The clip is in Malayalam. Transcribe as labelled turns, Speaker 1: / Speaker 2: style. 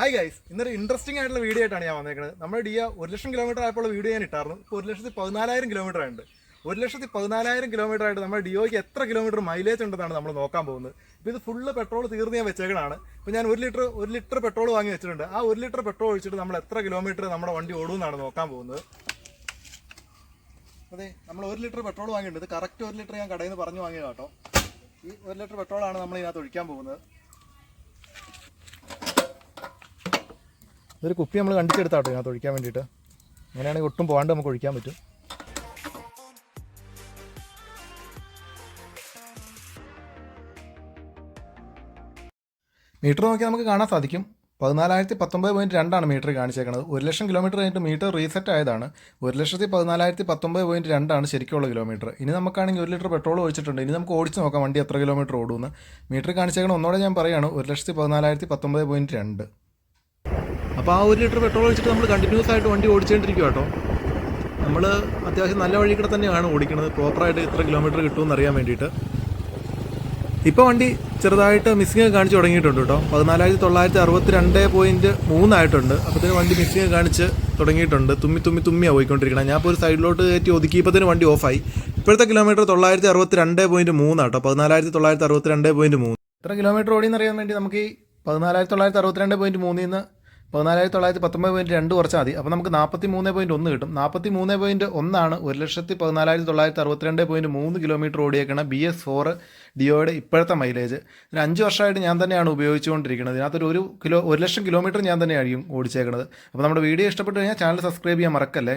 Speaker 1: ഹായ് ഗൈസ് ഇന്നൊരു ഇൻട്രസ്റ്റിംഗ് ആയിട്ടുള്ള വീഡിയോ ആയിട്ടാണ് ഞാൻ വന്നേക്കുന്നത് നമ്മുടെ ഡിയ ഒരു ലക്ഷം കിലോമീറ്റർ ആയപ്പോൾ വീഡിയോ ഞാൻ ഇട്ടായിരുന്നു. ഇപ്പോൾ ഒരു ലക്ഷത്തി പതിനാലായിരം കിലോമീറ്റർ ഉണ്ട് ഒരു ലക്ഷത്തി പതിനാലായിരം കിലോമീറ്റർ ആയിട്ട് നമ്മുടെ ഡിയോയ്ക്ക് എത്ര കിലോമീറ്റർ മൈലേജ് ഉണ്ടെന്നാണ് നമ്മൾ നോക്കാൻ പോകുന്നത്. ഇപ്പോൾ ഇത് ഫുള്ള് പെട്രോൾ തീർന്ന് ഞാൻ വെച്ചേക്കണാണ് ഇപ്പോൾ ഞാൻ ഒരു ലിറ്റർ ഒരു ലിറ്റർ പെട്രോൾ വാങ്ങി വെച്ചിട്ടുണ്ട്. ആ ഒരു ലിറ്റർ പെട്രോൾ ഒഴിച്ചിട്ട് നമ്മൾ എത്ര കിലോമീറ്റർ നമ്മുടെ വണ്ടി ഓടുമെന്നാണ് നോക്കാൻ പോകുന്നത്. അതെ നമ്മൾ ഒരു ലിറ്റർ പെട്രോൾ വാങ്ങിയിട്ടുണ്ട്. ഇത് കറക്റ്റ് ഒരു ലിറ്റർ ഞാൻ കടയിൽ നിന്ന് പറഞ്ഞു വാങ്ങിയത് കേട്ടോ. ഈ ഒരു ലിറ്റർ പെട്രോളാണ് നമ്മൾ ഇതിനകത്ത് ഒഴിക്കാൻ പോകുന്നത്. ഇതൊരു കുപ്പി നമ്മൾ കണ്ടിച്ചെടുത്താട്ടോ ഇതിനകത്ത് ഒഴിക്കാൻ വേണ്ടിയിട്ട്. അങ്ങനെയാണെങ്കിൽ ഒട്ടും പോകാണ്ട് നമുക്ക് ഒഴിക്കാൻ പറ്റും. മീറ്റർ നോക്കിയാൽ നമുക്ക് കാണാൻ സാധിക്കും. പതിനാലായിരത്തി പത്തൊമ്പത് പോയിന്റ് രണ്ടാണ് മീറ്റർ കാണിച്ചേക്കുന്നത് ഒരു ലക്ഷം കിലോമീറ്റർ കഴിഞ്ഞിട്ട് മീറ്റർ റീസെറ്റ് ആയതാണ്. ഒരു ലക്ഷത്തി പതിനാലായിരത്തി പത്തൊമ്പത് പോയിന്റ് രണ്ടാണ് ശരിക്കുള്ള കിലോമീറ്റർ. ഇനി നമുക്കാണെങ്കിൽ ഒരു ലിറ്റർ പെട്രോൾ ഒഴിച്ചിട്ടുണ്ട്. ഇനി നമുക്ക് ഓടിച്ച് നോക്കാം വണ്ടി എത്ര കിലോമീറ്റർ ഓടുമെന്ന്. മീറ്റർ കാണിച്ചേക്കണം ഒന്നോടെ ഞാൻ പറയുകയാണ് ഒരു ലക്ഷത്തി പതിനാലായിരത്തി പത്തൊമ്പത് പോയിന്റ് രണ്ട്. അപ്പോൾ ആ ഒരു ലിറ്റർ പെട്രോൾ ഒഴിച്ചിട്ട് നമ്മൾ കണ്ടിന്യൂസ് ആയിട്ട് വണ്ടി ഓടിച്ചുകൊണ്ടിരിക്കുക കേട്ടോ നമ്മൾ അത്യാവശ്യം നല്ല വഴി കൂടെ തന്നെയാണ് ഓടിക്കുന്നത് പ്രോപ്പറായിട്ട് ഇത്ര കിലോമീറ്റർ കിട്ടുമെന്ന് അറിയാൻ വേണ്ടിയിട്ട്. ഇപ്പോൾ വണ്ടി ചെറുതായിട്ട് മിസ്സിങ് കാണിച്ച് തുടങ്ങിയിട്ടുണ്ട് കേട്ടോ പതിനാലായിരത്തി തൊള്ളായിരത്തി അറുപത്തി രണ്ട് പോയിന്റ് മൂന്നായിട്ടുണ്ട് അപ്പോഴത്തേന് വണ്ടി മിസ്സിങ് കാണിച്ച് തുടങ്ങിയിട്ടുണ്ട്. തുമ്മി തുമ്മി തുമ്മിയാണ് പോയിക്കൊണ്ടിരിക്കണം. ഞാൻ ഇപ്പോൾ ഒരു സൈഡിലോട്ട് കയറ്റി ഒതുക്കിയപ്പോഴത്തേന് വണ്ടി ഓഫായി ഇപ്പോഴത്തെ കിലോമീറ്റർ തൊള്ളായിരത്തി അറുപത്തി രണ്ട് പോയിന്റ് മൂന്നാട്ടോ പതിനാലായിരത്തി തൊള്ളായിരത്തി അറുപത്തി രണ്ട് പോയിന്റ് മൂന്ന്. എത്ര കിലോമീറ്റർ ഓടിയെന്ന് അറിയാൻ വേണ്ടി നമുക്ക് ഈ പതിനാലായിരത്തി തൊള്ളായിരത്തി അറുപത്തിരണ്ട് പോയിന്റ് മൂന്നിൽ നിന്ന് പതിനാലായിരത്തി തൊള്ളായിരത്തി പത്തൊമ്പത് പോയിന്റ് രണ്ട് കുറച്ചാൽ മതി അപ്പോൾ നമുക്ക് നാൽപ്പത്തി മൂന്ന് പോയിന്റ് ഒന്ന് കിട്ടും. നാൽപ്പത്തി മൂന്ന് പോയിന്റ് ഒന്നാണ് ഒരു ലക്ഷത്തി പതിനാലായിരത്തി തൊള്ളായിരത്തി അറുപത്തിരണ്ട് പോയിന്റ് മൂന്ന് കിലോമീറ്റർ ഓടിയേക്കണ ബി എസ് ഫോർ ഡിയോയുടെ ഇപ്പോഴത്തെ മൈലേജ് ഒരു അഞ്ച് വർഷമായിട്ട് ഞാൻ തന്നെയാണ് ഉപയോഗിച്ചുകൊണ്ടിരിക്കുന്നത്. ഇതിനകത്തൊരു ഒരു കിലോ ഒരു ലക്ഷം കിലോമീറ്റർ ഞാൻ തന്നെയായിരിക്കും ഓടിച്ചേക്കുന്നത് അപ്പോൾ നമ്മുടെ വീഡിയോ ഇഷ്ടപ്പെട്ടു കഴിഞ്ഞാൽ ചാനൽ സബ്സ്ക്രൈബ് ചെയ്യാൻ മറക്കല്ലേ?